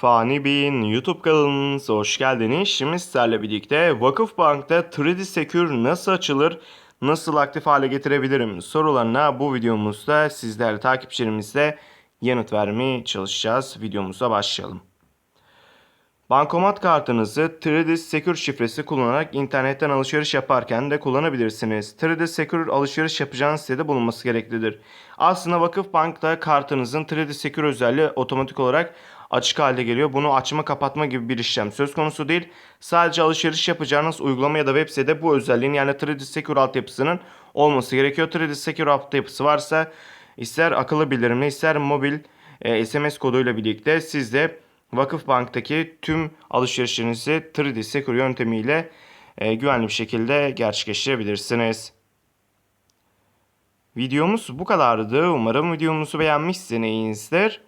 Fani Bey'in YouTube kanalınıza hoş geldiniz. Şimdi sizlerle birlikte Vakıfbank'ta 3D Secure nasıl açılır, nasıl aktif hale getirebilirim sorularına bu videomuzda sizler takipçilerimizle yanıt vermeye çalışacağız. Videomuza başlayalım. Bankomat kartınızı 3D Secure şifresi kullanarak internetten alışveriş yaparken de kullanabilirsiniz. 3D Secure alışveriş yapacağınız sitede bulunması gereklidir. Aslında Vakıfbank'ta kartınızın 3D Secure özelliği otomatik olarak açık halde geliyor. Bunu açma kapatma gibi bir işlem söz konusu değil. Sadece alışveriş yapacağınız uygulama ya da web sitede bu özelliğin yani 3D Secure altyapısının olması gerekiyor. 3D Secure altyapısı varsa ister akıllı bildirimle ister mobil e, SMS koduyla birlikte siz de Vakıfbank'taki tüm alışverişlerinizi 3D Secure yöntemiyle e, güvenli bir şekilde gerçekleştirebilirsiniz. Videomuz bu kadardı. Umarım videomuzu beğenmişsinizdir.